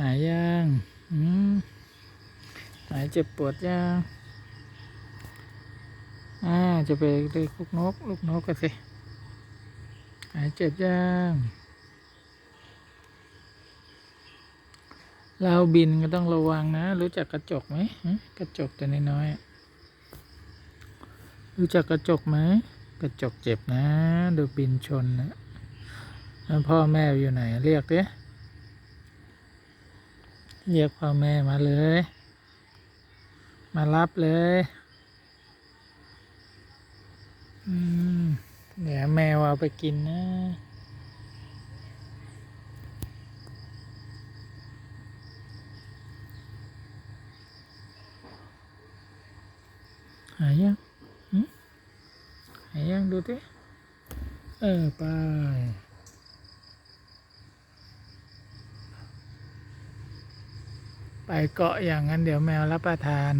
หายยังอืมหายเจ็บปวดยังอ่าจะไปเรียกลูกนก ลูกนกกันสิหายเจ็บยังเราบินก็ต้องระวังนะ รู้จักกระจกไหมกระจกตัวน้อยๆรู้จักกระจกไหมกระจกเจ็บนะ ดูบินชนนะแล้วพ่อแม่อยู่ไหน เรียกเดิ เรียกพ่อแม่มาเลย มารับเลยเดี๋ยวแมวเอาไปกินนะหายยังหึหายยังดูดิเออ ไป ไปเกาะอย่างนั้นเดี๋ยวแมวรับประทาน